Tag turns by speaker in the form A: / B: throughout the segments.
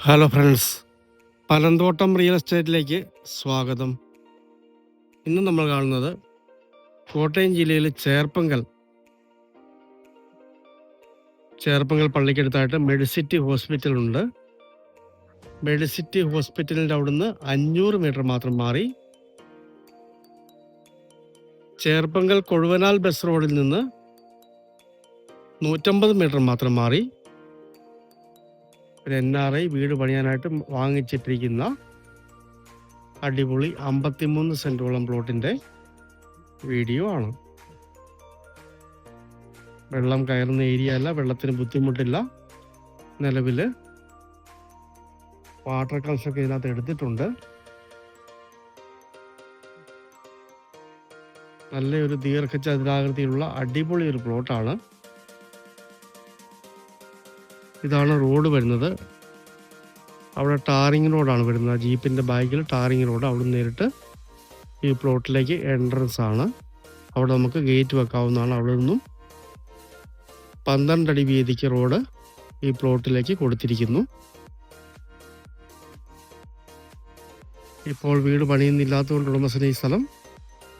A: Hello friends Panamthottam real എസ്റ്റേറ്റിലേക്ക് സ്വാഗതം. ഇന്ന് നമ്മൾ കാണുന്നത് കോട്ടയം ജില്ലയിലെ ചേർപ്പങ്കൽ ചേർപ്പങ്കൽ പള്ളിക്കടുത്തായിട്ട് മെഡിസിറ്റി ഹോസ്പിറ്റൽ ഉണ്ട്. മെഡിസിറ്റി ഹോസ്പിറ്റലിന്റെ അവിടുന്ന് അഞ്ഞൂറ് മീറ്റർ മാത്രം മാറി ചേർപ്പങ്കൽ കൊഴുവനാൽ ബസ് റോഡിൽ നിന്ന് നൂറ്റമ്പത് മീറ്റർ മാത്രം മാറി ഒരു എൻ ആർ ഐ വീട് പണിയാനായിട്ട് വാങ്ങിച്ചിട്ടിരിക്കുന്ന അടിപൊളി അമ്പത്തിമൂന്ന് സെന്റോളം പ്ലോട്ടിന്റെ വീഡിയോ ആണ്. വെള്ളം കയറുന്ന ഏരിയ അല്ല വെള്ളത്തിന് ബുദ്ധിമുട്ടില്ല. നിലവിൽ വാട്ടർ കണക്ഷനൊക്കെ ഇതിനകത്ത് എടുത്തിട്ടുണ്ട്. നല്ലൊരു ദീർഘചതുരാകൃതിയിലുള്ള അടിപൊളി ഒരു പ്ലോട്ടാണ്. ഇതാണ് റോഡ് വരുന്നത്. അവിടെ ടാറിങ് റോഡാണ് വരുന്നത്. ജീപ്പിന്റെ ബാക്കിൽ ടാറിങ് റോഡ്. അവിടെ നേരിട്ട് ഈ പ്ലോട്ടിലേക്ക് എൻട്രൻസ് ആണ്. അവിടെ നമുക്ക് ഗേറ്റ് വെക്കാവുന്നതാണ്. അവിടെ നിന്നും പന്ത്രണ്ടടി വീതിക്ക് റോഡ് ഈ പ്ലോട്ടിലേക്ക് കൊടുത്തിരിക്കുന്നു. ഇപ്പോൾ വീട് പണിയുന്നില്ലാത്തതുകൊണ്ട് ഉടമസ്ഥന് ഈ സ്ഥലം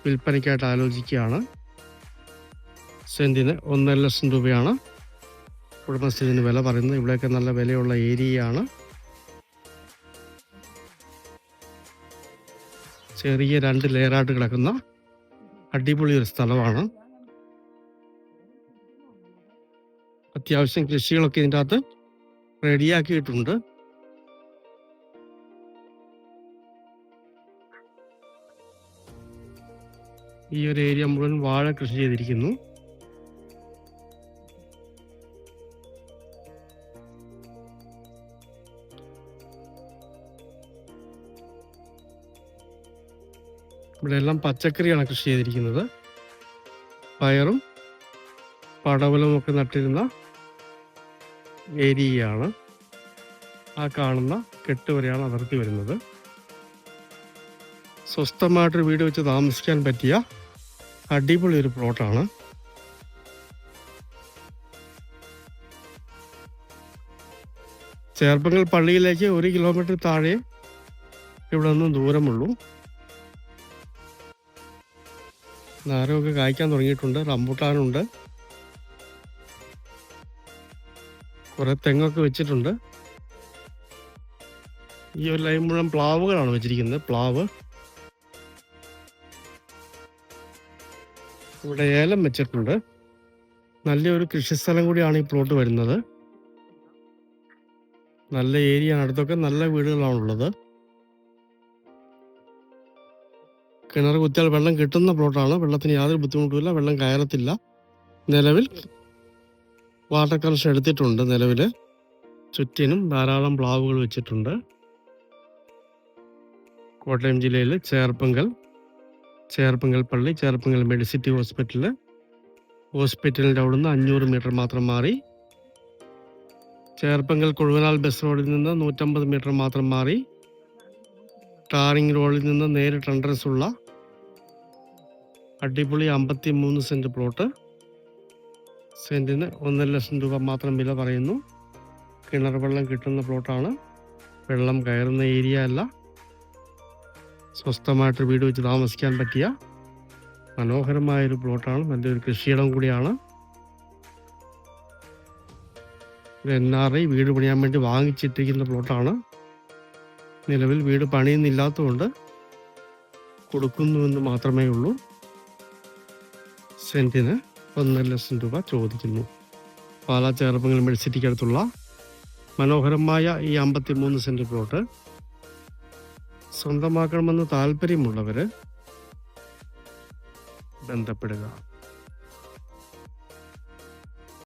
A: വിൽപ്പനയ്ക്കായിട്ട് ആലോചിക്കുകയാണ്. സെന്റിന് ഒന്നര ലക്ഷം രൂപയാണ്. ഉടമസ്ഥന് വില പറയുന്നത് ഇവിടെയൊക്കെ നല്ല വിലയുള്ള ഏരിയയാണ്. ചെറിയ രണ്ട് ലെയറായിട്ട് കിടക്കുന്ന അടിപൊളി ഒരു സ്ഥലമാണ്. അത്യാവശ്യം കൃഷികളൊക്കെ ഇതിന്റെ അകത്ത് റെഡിയാക്കിയിട്ടുണ്ട്. ഈ ഒരു ഏരിയ മുഴുവൻ വാഴ കൃഷി ചെയ്തിരിക്കുന്നു. ഇവിടെ എല്ലാം പച്ചക്കറിയാണ് കൃഷി ചെയ്തിരിക്കുന്നത്. പയറും പടവലും ഒക്കെ നട്ടിരുന്ന ഏരിയയാണ്. ആ കാണുന്ന കെട്ട് വരെയാണ് അതിർത്തി വരുന്നത്. സ്വസ്ഥമായിട്ടൊരു വീട് വെച്ച് താമസിക്കാൻ പറ്റിയ അടിപൊളി ഒരു പ്ലോട്ടാണ് ചേർപ്പങ്കൽ പള്ളിയിലേക്ക് ഒരു കിലോമീറ്റർ താഴെ ഇവിടെ നിന്നും ദൂരമുള്ളൂ. നാരമൊക്കെ കായ്ക്കാൻ തുടങ്ങിയിട്ടുണ്ട്. റംബുട്ടാനുണ്ട്. കുറെ തെങ്ങൊക്കെ വെച്ചിട്ടുണ്ട്. ഈ ഒരു ലൈൻ മുഴുവൻ പ്ലാവുകളാണ് വെച്ചിരിക്കുന്നത്. പ്ലാവ്. ഇവിടെ ഏലം വെച്ചിട്ടുണ്ട്. നല്ലൊരു കൃഷിസ്ഥലം കൂടിയാണ് ഈ പ്ലോട്ട് വരുന്നത്. നല്ല ഏരിയ അടുത്തൊക്കെ നല്ല വീടുകളാണുള്ളത്. കിണർ കുത്തിയാൽ വെള്ളം കിട്ടുന്ന പ്ലോട്ടാണ് വെള്ളത്തിന് യാതൊരു ബുദ്ധിമുട്ടുമില്ല വെള്ളം കയറത്തില്ല. നിലവിൽ വാട്ടർ കണക്ഷൻ എടുത്തിട്ടുണ്ട് നിലവിൽ ചുറ്റിനും ധാരാളം പ്ലാവുകൾ വെച്ചിട്ടുണ്ട്. കോട്ടയം ജില്ലയിൽ ചേർപ്പങ്കൽ ചേർപ്പങ്കൽ പള്ളി ചേർപ്പങ്കൽ മെഡിസിറ്റി ഹോസ്പിറ്റൽ ഹോസ്പിറ്റലിന്റെ അവിടുന്ന് അഞ്ഞൂറ് മീറ്റർ മാത്രം മാറി. ചേർപ്പങ്കൽ കൊഴുവനാൽ ബസ് റോഡിൽ നിന്ന് നൂറ്റമ്പത് മീറ്റർ മാത്രം മാറി. ടാറിംഗ് റോഡിൽ നിന്ന് നേരിട്ട് എൻട്രൻസ് ഉള്ള അടിപൊളി അമ്പത്തി മൂന്ന് സെന്റ് പ്ലോട്ട് സെന്റിന് ഒന്നര ലക്ഷം രൂപ മാത്രം വില പറയുന്നു. കിണർ വെള്ളം കിട്ടുന്ന പ്ലോട്ടാണ് വെള്ളം കയറുന്ന ഏരിയ അല്ല. സ്വസ്ഥമായിട്ട് വീട് വെച്ച് താമസിക്കാൻ പറ്റിയ മനോഹരമായൊരു പ്ലോട്ടാണ് നല്ലൊരു കൃഷിയിടം കൂടിയാണ്. എൻ ആർ ഐ വീട് പണിയാൻ വേണ്ടി വാങ്ങിച്ചിട്ടിരിക്കുന്ന പ്ലോട്ടാണ് നിലവിൽ വീട് പണിയുന്നില്ലാത്തതുകൊണ്ട് കൊടുക്കുന്നുവെന്ന് മാത്രമേ ഉള്ളൂ. സെന്റിന് ഒന്നര ലക്ഷം രൂപ ചോദിക്കുന്നു. പാലാ ചേർപ്പങ്ങൾ മെഡിസിറ്റിക്കടുത്തുള്ള മനോഹരമായ ഈ അമ്പത്തി മൂന്ന് സെന്റ് പ്ലോട്ട് സ്വന്തമാക്കണമെന്ന് താല്പര്യമുള്ളവർ ബന്ധപ്പെടുക.